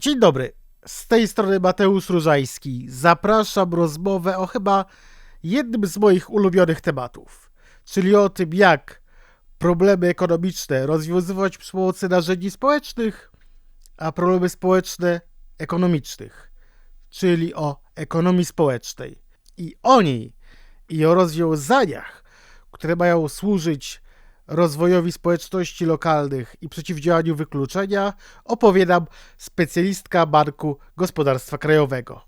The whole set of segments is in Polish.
Dzień dobry. Z tej strony Mateusz Różański. Zapraszam rozmowę o chyba jednym z moich ulubionych tematów, czyli o tym, jak problemy ekonomiczne rozwiązywać przy pomocy narzędzi społecznych, a problemy społeczne ekonomicznych, czyli o ekonomii społecznej. I o niej i o rozwiązaniach, które mają służyć rozwojowi społeczności lokalnych i przeciwdziałaniu wykluczenia opowie nam specjalistka Banku Gospodarstwa Krajowego.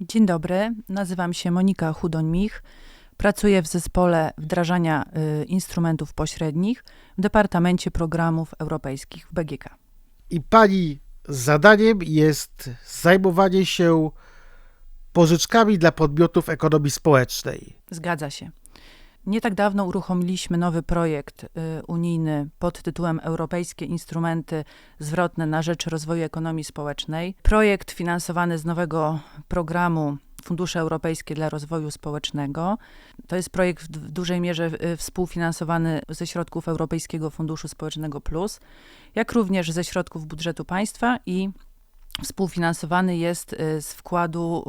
Dzień dobry, nazywam się Monika Chudoń-Mich. Pracuję w zespole wdrażania y, instrumentów pośrednich w Departamencie Programów Europejskich w BGK. I pani zadaniem jest zajmowanie się pożyczkami dla podmiotów ekonomii społecznej. Zgadza się. Nie tak dawno uruchomiliśmy nowy projekt y, unijny pod tytułem Europejskie Instrumenty Zwrotne na rzecz rozwoju ekonomii społecznej. Projekt finansowany z nowego programu Fundusze Europejskie dla Rozwoju Społecznego. To jest projekt w dużej mierze y, współfinansowany ze środków Europejskiego Funduszu Społecznego Plus, jak również ze środków budżetu państwa i współfinansowany jest y, z wkładu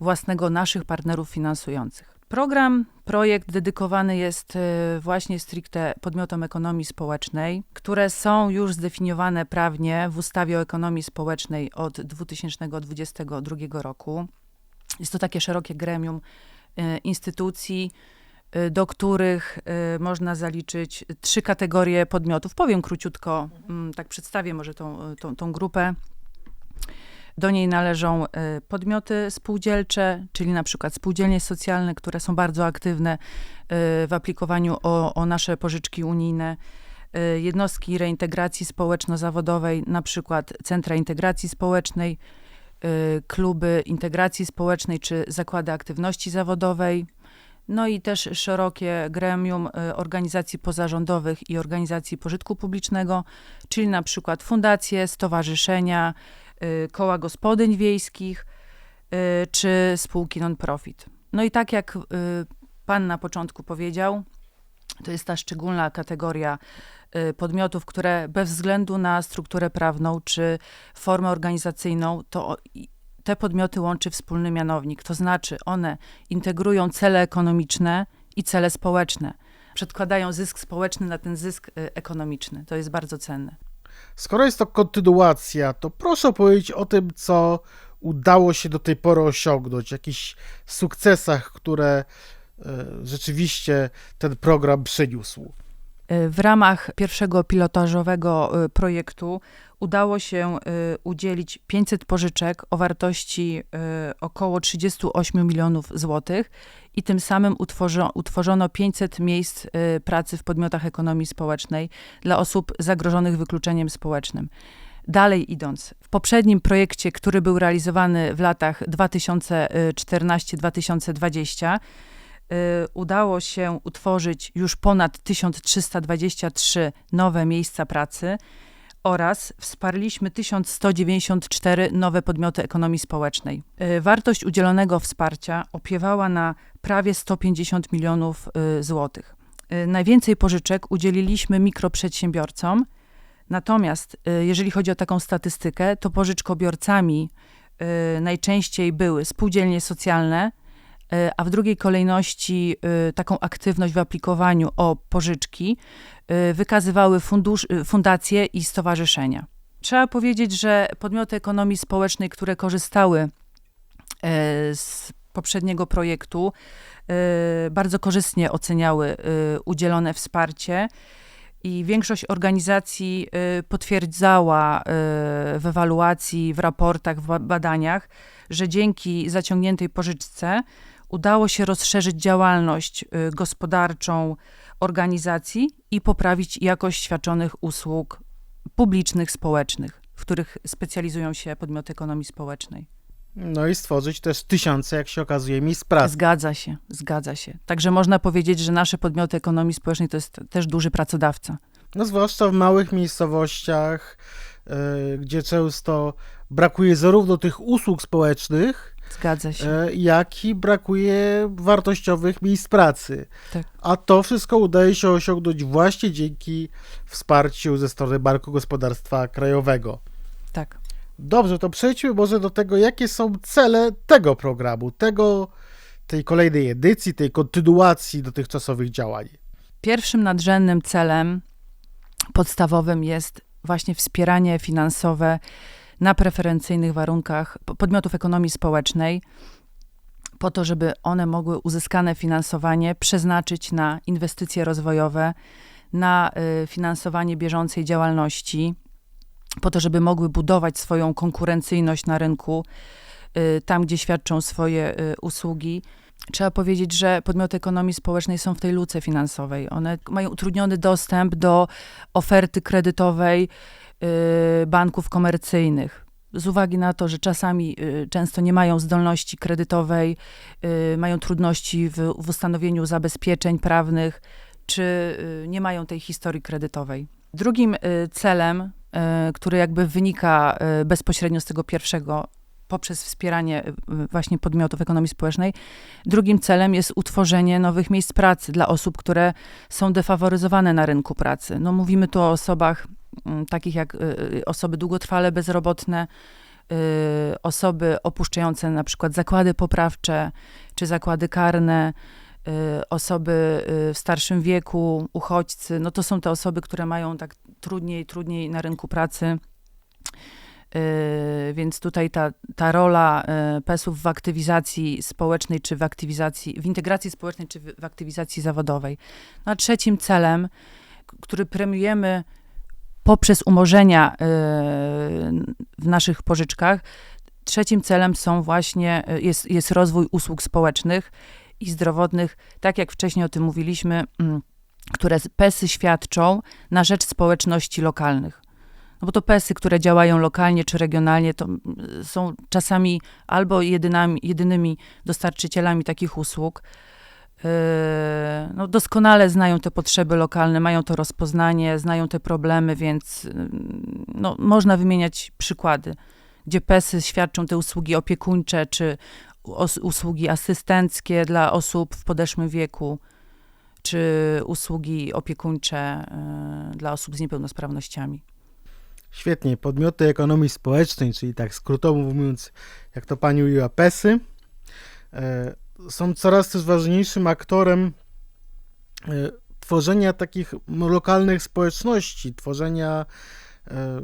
własnego naszych partnerów finansujących. Program, projekt dedykowany jest y, właśnie stricte podmiotom ekonomii społecznej, które są już zdefiniowane prawnie w ustawie o ekonomii społecznej od 2022 roku. Jest to takie szerokie gremium y, instytucji, y, do których można zaliczyć trzy kategorie podmiotów. Powiem króciutko, mm, tak przedstawię może tą, tą, tą grupę. Do niej należą y, podmioty spółdzielcze, czyli na przykład spółdzielnie socjalne, które są bardzo aktywne y, w aplikowaniu o, o nasze pożyczki unijne. y, Jednostki reintegracji społeczno-zawodowej, na przykład centra integracji społecznej, kluby integracji społecznej czy zakłady aktywności zawodowej. No i też szerokie gremium organizacji pozarządowych i organizacji pożytku publicznego, czyli na przykład fundacje, stowarzyszenia, koła gospodyń wiejskich y, czy spółki non-profit. No i tak jak y, pan na początku powiedział, to jest ta szczególna kategoria y, podmiotów, które bez względu na strukturę prawną czy formę organizacyjną, to te podmioty łączy wspólny mianownik. To znaczy, one integrują cele ekonomiczne i cele społeczne. Przedkładają zysk społeczny na ten zysk y, ekonomiczny. To jest bardzo cenne. Skoro jest to kontynuacja, to proszę opowiedzieć o tym, co udało się do tej pory osiągnąć, jakichś sukcesach, które e, rzeczywiście ten program przyniósł. Y, W ramach pierwszego pilotażowego y, projektu udało się y, udzielić 500 pożyczek o wartości y, około 38 milionów złotych i tym samym utworzo, utworzono 500 miejsc y, pracy w podmiotach ekonomii społecznej dla osób zagrożonych wykluczeniem społecznym. Dalej idąc, w poprzednim projekcie, który był realizowany w latach 2014-2020, y, udało się utworzyć już ponad 1323 nowe miejsca pracy oraz wsparliśmy 1194 nowe podmioty ekonomii społecznej. Y, Wartość udzielonego wsparcia opiewała na prawie 150 milionów y, złotych. Y, Najwięcej pożyczek udzieliliśmy mikroprzedsiębiorcom, natomiast jeżeli chodzi o taką statystykę, to pożyczkobiorcami najczęściej były spółdzielnie socjalne, a w drugiej kolejności y, taką aktywność w aplikowaniu o pożyczki y, wykazywały fundusz, y, fundacje i stowarzyszenia. Trzeba powiedzieć, że podmioty ekonomii społecznej, które korzystały y, z poprzedniego projektu, y, bardzo korzystnie oceniały y, udzielone wsparcie. I większość organizacji y, potwierdzała y, w ewaluacji, w raportach, w ba- badaniach, że dzięki zaciągniętej pożyczce udało się rozszerzyć działalność y, gospodarczą organizacji i poprawić jakość świadczonych usług publicznych, społecznych, w których specjalizują się podmioty ekonomii społecznej. No i stworzyć też tysiące, jak się okazuje, miejsc pracy. Zgadza się, zgadza się. Także można powiedzieć, że nasze podmioty ekonomii społecznej to jest też duży pracodawca. No zwłaszcza w małych miejscowościach, e, gdzie często brakuje zarówno tych usług społecznych, Zgadza się. e, jak i brakuje wartościowych miejsc pracy. Tak. A to wszystko udaje się osiągnąć właśnie dzięki wsparciu ze strony Banku Gospodarstwa Krajowego. Tak. Dobrze, to przejdźmy może do tego, jakie są cele tego programu, tego, tej kolejnej edycji, tej kontynuacji dotychczasowych działań. Pierwszym nadrzędnym celem podstawowym jest właśnie wspieranie finansowe na preferencyjnych warunkach podmiotów ekonomii społecznej, po to, żeby one mogły uzyskane finansowanie przeznaczyć na inwestycje rozwojowe, na y, finansowanie bieżącej działalności, po to, żeby mogły budować swoją konkurencyjność na rynku, y, tam gdzie świadczą swoje y, usługi. Trzeba powiedzieć, że podmioty ekonomii społecznej są w tej luce finansowej. One mają utrudniony dostęp do oferty kredytowej banków komercyjnych z uwagi na to, że czasami y, często nie mają zdolności kredytowej, y, mają trudności w, w ustanowieniu zabezpieczeń prawnych, czy y, nie mają tej historii kredytowej. Drugim celem, który jakby wynika bezpośrednio z tego pierwszego, poprzez wspieranie właśnie podmiotów ekonomii społecznej. Drugim celem jest utworzenie nowych miejsc pracy dla osób, które są defaworyzowane na rynku pracy. No, mówimy tu o osobach takich jak y, y, osoby długotrwale bezrobotne, y, osoby opuszczające na przykład zakłady poprawcze czy zakłady karne, osoby w starszym wieku, uchodźcy, no to są te osoby, które mają tak trudniej, trudniej na rynku pracy. Więc tutaj ta, ta rola PES-ów w aktywizacji społecznej, czy w aktywizacji, w integracji społecznej, czy w aktywizacji zawodowej. No a trzecim celem, który premiujemy poprzez umorzenia y, w naszych pożyczkach. Trzecim celem są właśnie, y, jest, jest rozwój usług społecznych i zdrowotnych, tak jak wcześniej o tym mówiliśmy, mm, które PESy świadczą na rzecz społeczności lokalnych. No bo to PESy, które działają lokalnie czy regionalnie, to mm, są czasami albo jedynami, jedynymi dostarczycielami takich usług, no, doskonale znają te potrzeby lokalne, mają to rozpoznanie, znają te problemy, więc yy, no, można wymieniać przykłady, gdzie PESy świadczą te usługi opiekuńcze czy usługi asystenckie dla osób w podeszłym wieku, czy usługi opiekuńcze yy, dla osób z niepełnosprawnościami. Świetnie. Podmioty ekonomii społecznej, czyli tak skrótowo mówiąc, jak to pani mówiła, PESy, są coraz też ważniejszym aktorem e, tworzenia takich lokalnych społeczności, tworzenia e,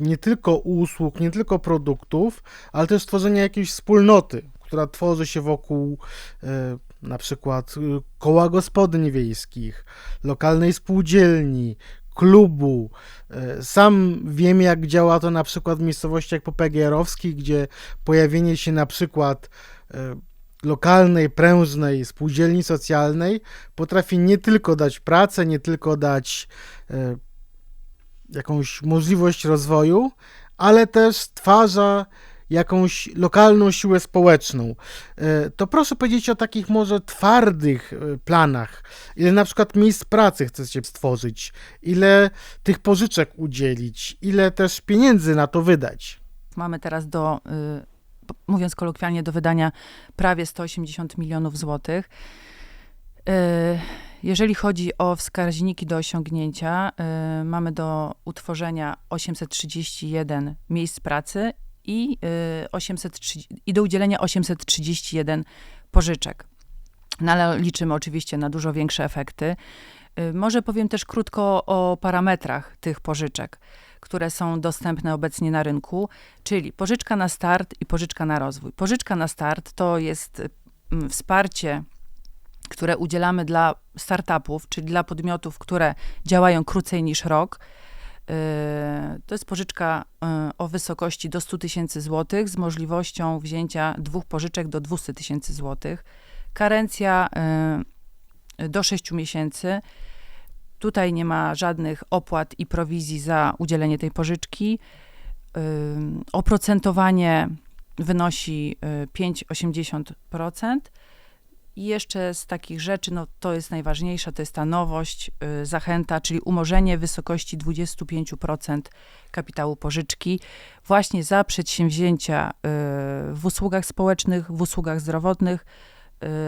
nie tylko usług, nie tylko produktów, ale też tworzenia jakiejś wspólnoty, która tworzy się wokół e, na przykład koła gospodyń wiejskich, lokalnej spółdzielni, klubu. Sam wiem, jak działa to na przykład w miejscowościach popegeerowskich, gdzie pojawienie się na przykład lokalnej, prężnej spółdzielni socjalnej potrafi nie tylko dać pracę, nie tylko dać e, jakąś możliwość rozwoju, ale też stwarza jakąś lokalną siłę społeczną. E, to proszę powiedzieć o takich może twardych e, planach. Ile na przykład miejsc pracy chcecie stworzyć, ile tych pożyczek udzielić, ile też pieniędzy na to wydać. Mamy teraz do y, mówiąc kolokwialnie, do wydania prawie 180 milionów złotych. E, jeżeli chodzi o wskaźniki do osiągnięcia, e, mamy do utworzenia 831 miejsc pracy i, 830, e, i do udzielenia 831 pożyczek. No ale liczymy oczywiście na dużo większe efekty. Może powiem też krótko o parametrach tych pożyczek które są dostępne obecnie na rynku, czyli pożyczka na start i pożyczka na rozwój. Pożyczka na start to jest mm, wsparcie, które udzielamy dla startupów, czyli dla podmiotów, które działają krócej niż rok. Yy, to jest pożyczka yy, o wysokości do 100 tysięcy złotych z możliwością wzięcia dwóch pożyczek do 200 tysięcy złotych. Karencja yy, do 6 miesięcy Tutaj nie ma żadnych opłat i prowizji za udzielenie tej pożyczki. Oprocentowanie wynosi 5,80%. Y, I jeszcze z takich rzeczy, no to jest najważniejsza, to jest ta nowość, y, zachęta, czyli umorzenie wysokości 25% kapitału pożyczki właśnie za przedsięwzięcia y, w usługach społecznych, w usługach zdrowotnych,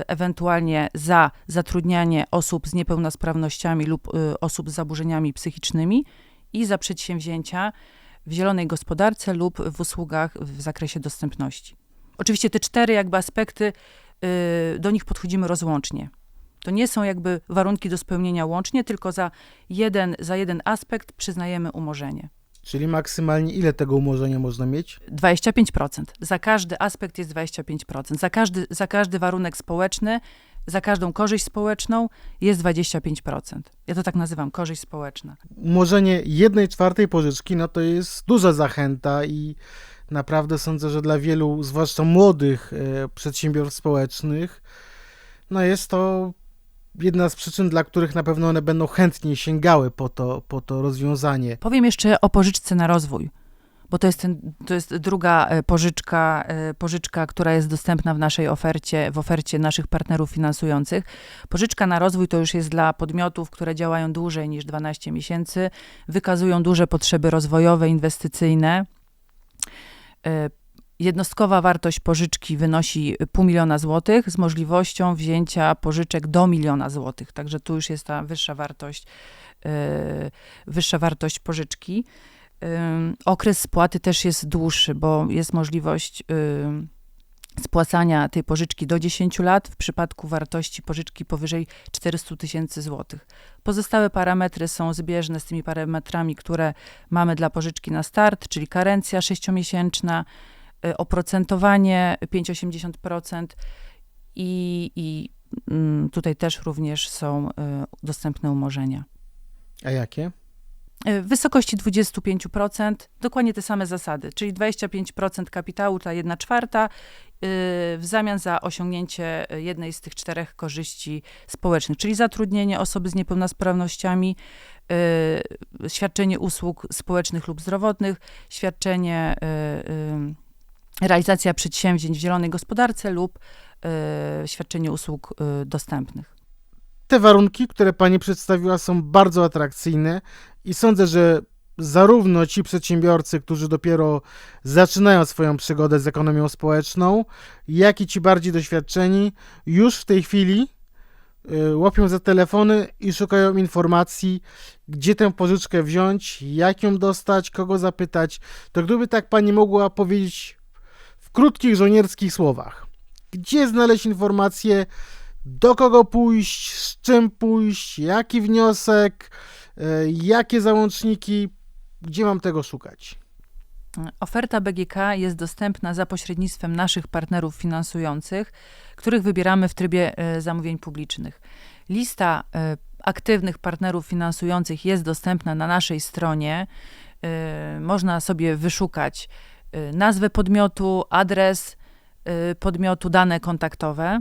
ewentualnie za zatrudnianie osób z niepełnosprawnościami lub y, osób z zaburzeniami psychicznymi i za przedsięwzięcia w zielonej gospodarce lub w usługach w zakresie dostępności. Oczywiście te cztery jakby aspekty, y, do nich podchodzimy rozłącznie. To nie są jakby warunki do spełnienia łącznie, tylko za jeden, za jeden aspekt przyznajemy umorzenie. Czyli maksymalnie ile tego umorzenia można mieć? 25%. Za każdy aspekt jest 25%. Za każdy, za każdy warunek społeczny, za każdą korzyść społeczną jest 25%. Ja to tak nazywam, korzyść społeczna. Umorzenie jednej czwartej pożyczki, no to jest duża zachęta i naprawdę sądzę, że dla wielu, zwłaszcza młodych e, przedsiębiorstw społecznych, no jest to jedna z przyczyn, dla których na pewno one będą chętniej sięgały po to, po to rozwiązanie. Powiem jeszcze o pożyczce na rozwój, bo to jest, ten, to jest druga e, pożyczka, e, pożyczka, która jest dostępna w naszej ofercie, w ofercie naszych partnerów finansujących. Pożyczka na rozwój to już jest dla podmiotów, które działają dłużej niż 12 miesięcy, wykazują duże potrzeby rozwojowe, inwestycyjne. Jednostkowa wartość pożyczki wynosi pół miliona złotych z możliwością wzięcia pożyczek do miliona złotych. Także tu już jest ta wyższa wartość, yy, wyższa wartość pożyczki. Yy, okres spłaty też jest dłuższy, bo jest możliwość yy, spłacania tej pożyczki do 10 lat w przypadku wartości pożyczki powyżej 400 tysięcy złotych. Pozostałe parametry są zbieżne z tymi parametrami, które mamy dla pożyczki na start, czyli karencja 6-miesięczna, Y, oprocentowanie 5,80% i, i mm, tutaj też również są y, dostępne umorzenia. A jakie? Y, w wysokości 25%, dokładnie te same zasady, czyli 25% kapitału, ta 1 czwarta, w zamian za osiągnięcie jednej z tych czterech korzyści społecznych, czyli zatrudnienie osoby z niepełnosprawnościami, świadczenie usług społecznych lub zdrowotnych, świadczenie realizacja przedsięwzięć w zielonej gospodarce lub y, świadczenie usług y, dostępnych. Te warunki, które Pani przedstawiła, są bardzo atrakcyjne i sądzę, że zarówno ci przedsiębiorcy, którzy dopiero zaczynają swoją przygodę z ekonomią społeczną, jak i ci bardziej doświadczeni, już w tej chwili y, łapią za telefony i szukają informacji, gdzie tę pożyczkę wziąć, jak ją dostać, kogo zapytać. To gdyby tak pani mogła powiedzieć krótkich żołnierskich słowach. Gdzie znaleźć informacje, do kogo pójść, z czym pójść, jaki wniosek, e, jakie załączniki, gdzie mam tego szukać? Oferta BGK jest dostępna za pośrednictwem naszych partnerów finansujących, których wybieramy w trybie e, zamówień publicznych. Lista e, aktywnych partnerów finansujących jest dostępna na naszej stronie. Można sobie wyszukać nazwę podmiotu, adres y, podmiotu, dane kontaktowe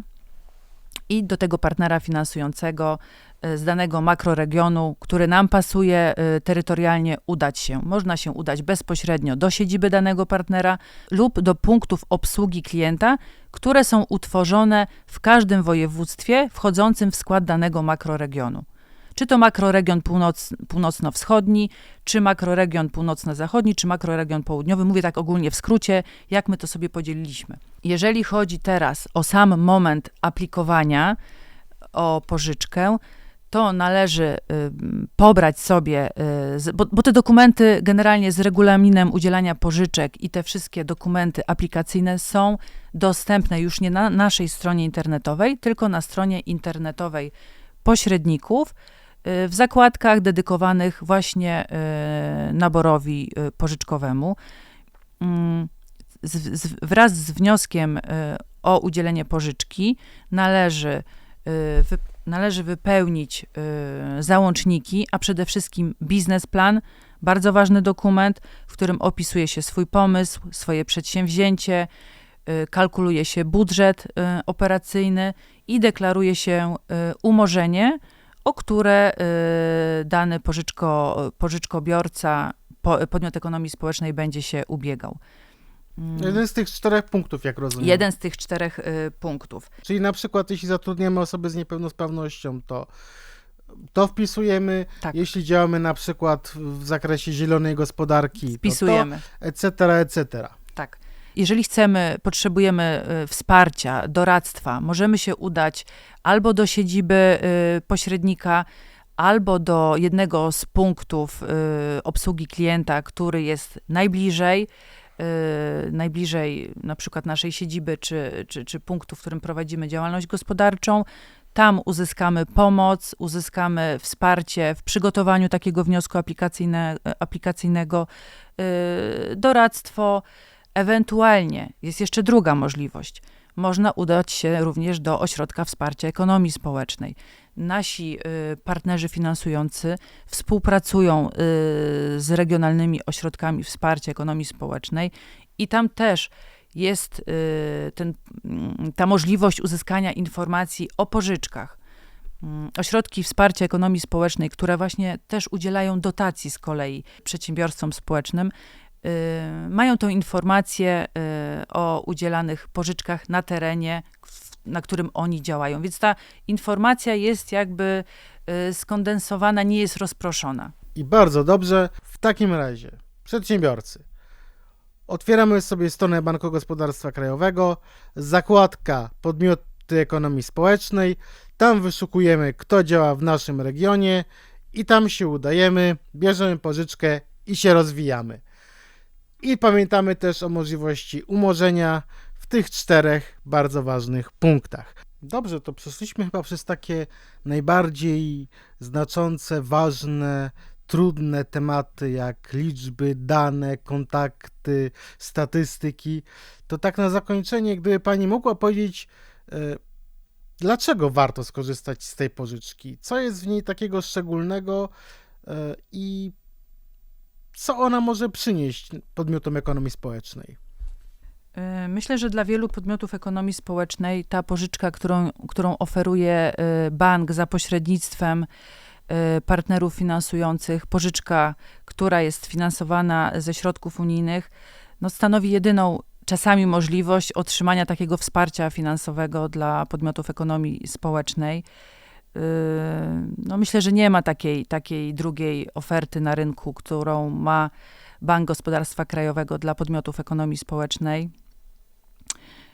i do tego partnera finansującego y, z danego makroregionu, który nam pasuje terytorialnie, udać się. Można się udać bezpośrednio do siedziby danego partnera lub do punktów obsługi klienta, które są utworzone w każdym województwie wchodzącym w skład danego makroregionu. Czy to makroregion północ, północno-wschodni, czy makroregion północno-zachodni, czy makroregion południowy. Mówię tak ogólnie w skrócie, jak my to sobie podzieliliśmy. Jeżeli chodzi teraz o sam moment aplikowania o pożyczkę, to należy y, pobrać sobie, y, bo, bo, te dokumenty generalnie z regulaminem udzielania pożyczek i te wszystkie dokumenty aplikacyjne są dostępne już nie na naszej stronie internetowej, tylko na stronie internetowej pośredników. Y, w zakładkach dedykowanych właśnie y, naborowi y, pożyczkowemu. Mm, z, z, wraz z wnioskiem o udzielenie pożyczki należy, wy, należy wypełnić załączniki, a przede wszystkim biznesplan, bardzo ważny dokument, w którym opisuje się swój pomysł, swoje przedsięwzięcie, kalkuluje się budżet operacyjny i deklaruje się umorzenie o które y, dany pożyczko, pożyczkobiorca, podmiot ekonomii społecznej będzie się ubiegał. Mm. Jeden z tych czterech punktów, jak rozumiem. Jeden z tych czterech y, punktów. Czyli na przykład, jeśli zatrudniamy osoby z niepełnosprawnością, to to wpisujemy. Tak. Jeśli działamy na przykład w zakresie zielonej gospodarki, wpisujemy. to, to etc., etc. Tak. Jeżeli chcemy, potrzebujemy y, wsparcia, doradztwa, możemy się udać albo do siedziby y, pośrednika, albo do jednego z punktów y, obsługi klienta, który jest najbliżej, najbliżej na przykład naszej siedziby czy, czy, czy punktu, w którym prowadzimy działalność gospodarczą. Tam uzyskamy pomoc, uzyskamy wsparcie w przygotowaniu takiego wniosku aplikacyjne, aplikacyjnego, doradztwo. Ewentualnie jest jeszcze druga możliwość. Można udać się również do ośrodka wsparcia ekonomii społecznej. Nasi y, partnerzy finansujący współpracują y, z regionalnymi ośrodkami wsparcia ekonomii społecznej i tam też jest y, ten, mm, ta możliwość uzyskania informacji o pożyczkach. Mm, Ośrodki wsparcia ekonomii społecznej, które właśnie też udzielają dotacji z kolei przedsiębiorstwom społecznym, mają tą informację y, o udzielanych pożyczkach na terenie, na którym oni działają. Więc ta informacja jest jakby y, skondensowana, nie jest rozproszona. I bardzo dobrze. W takim razie, przedsiębiorcy, otwieramy sobie stronę Banku Gospodarstwa Krajowego, zakładka podmioty ekonomii społecznej. Tam wyszukujemy, kto działa w naszym regionie, i tam się udajemy, bierzemy pożyczkę i się rozwijamy. I pamiętamy też o możliwości umorzenia w tych czterech bardzo ważnych punktach. Dobrze, to przeszliśmy chyba przez takie najbardziej znaczące, ważne, trudne tematy jak liczby, dane, kontakty, statystyki. To tak na zakończenie, gdyby pani mogła powiedzieć, e, dlaczego warto skorzystać z tej pożyczki? Co jest w niej takiego szczególnego e, i co ona może przynieść podmiotom ekonomii społecznej? Y, Myślę, że dla wielu podmiotów ekonomii społecznej ta pożyczka, którą, którą oferuje y, bank za pośrednictwem y, partnerów finansujących, pożyczka, która jest finansowana ze środków unijnych, no stanowi jedyną czasami możliwość otrzymania takiego wsparcia finansowego dla podmiotów ekonomii społecznej. Y, No myślę, że nie ma takiej, takiej drugiej oferty na rynku, którą ma Bank Gospodarstwa Krajowego dla podmiotów ekonomii społecznej.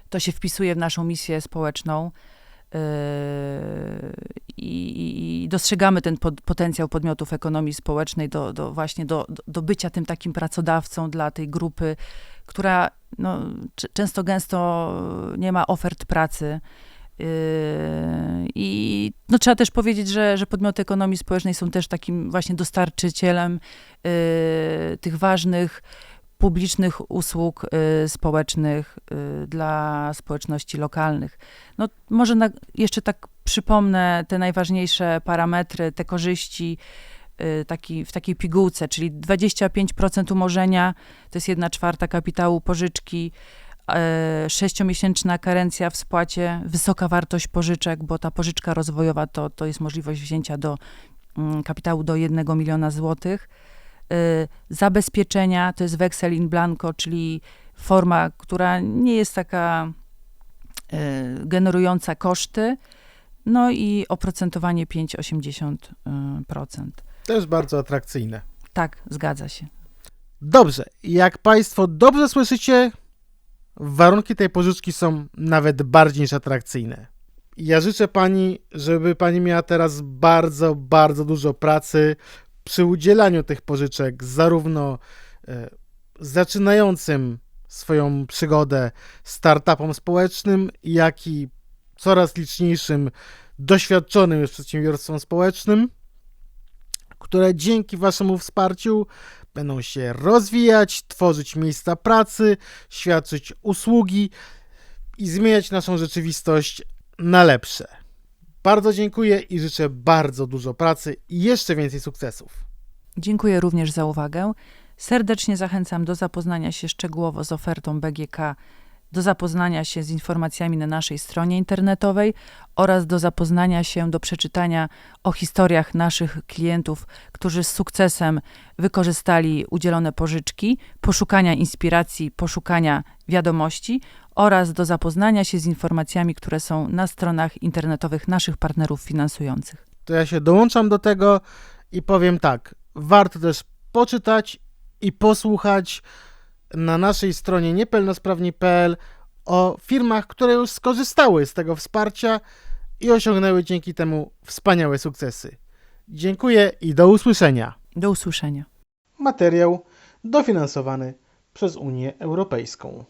To się wpisuje w naszą misję społeczną yy, i, i dostrzegamy ten pod, potencjał podmiotów ekonomii społecznej do, do właśnie do, do, bycia tym takim pracodawcą dla tej grupy, która no, często gęsto nie ma ofert pracy. Yy, I no, trzeba też powiedzieć, że, że podmioty ekonomii społecznej są też takim właśnie dostarczycielem yy, tych ważnych publicznych usług y, społecznych y, dla społeczności lokalnych. No, może na, jeszcze tak przypomnę te najważniejsze parametry, te korzyści y, taki, w takiej pigułce, czyli 25% umorzenia, to jest 1 czwarta kapitału pożyczki, sześciomiesięczna karencja w spłacie, wysoka wartość pożyczek, bo ta pożyczka rozwojowa to, to jest możliwość wzięcia do mm, kapitału do 1 miliona złotych. Y, zabezpieczenia, to jest weksel in blanco, czyli forma, która nie jest taka y, generująca koszty, no i oprocentowanie 5,80%. Też bardzo atrakcyjne. Tak, zgadza się. Dobrze, jak Państwo dobrze słyszycie, warunki tej pożyczki są nawet bardziej niż atrakcyjne. Ja życzę Pani, żeby Pani miała teraz bardzo, bardzo dużo pracy przy udzielaniu tych pożyczek, zarówno e, zaczynającym swoją przygodę startupom społecznym, jak i coraz liczniejszym, doświadczonym już przedsiębiorstwom społecznym, które dzięki Waszemu wsparciu będą się rozwijać, tworzyć miejsca pracy, świadczyć usługi i zmieniać naszą rzeczywistość na lepsze. Bardzo dziękuję i życzę bardzo dużo pracy i jeszcze więcej sukcesów. Dziękuję również za uwagę. Serdecznie zachęcam do zapoznania się szczegółowo z ofertą BGK, do zapoznania się z informacjami na naszej stronie internetowej oraz do zapoznania się, do przeczytania o historiach naszych klientów, którzy z sukcesem wykorzystali udzielone pożyczki, poszukania inspiracji, poszukania wiadomości oraz do zapoznania się z informacjami, które są na stronach internetowych naszych partnerów finansujących. To ja się dołączam do tego i powiem tak. Warto też poczytać i posłuchać na naszej stronie niepełnosprawni.pl o firmach, które już skorzystały z tego wsparcia i osiągnęły dzięki temu wspaniałe sukcesy. Dziękuję i do usłyszenia. Do usłyszenia. Materiał dofinansowany przez Unię Europejską.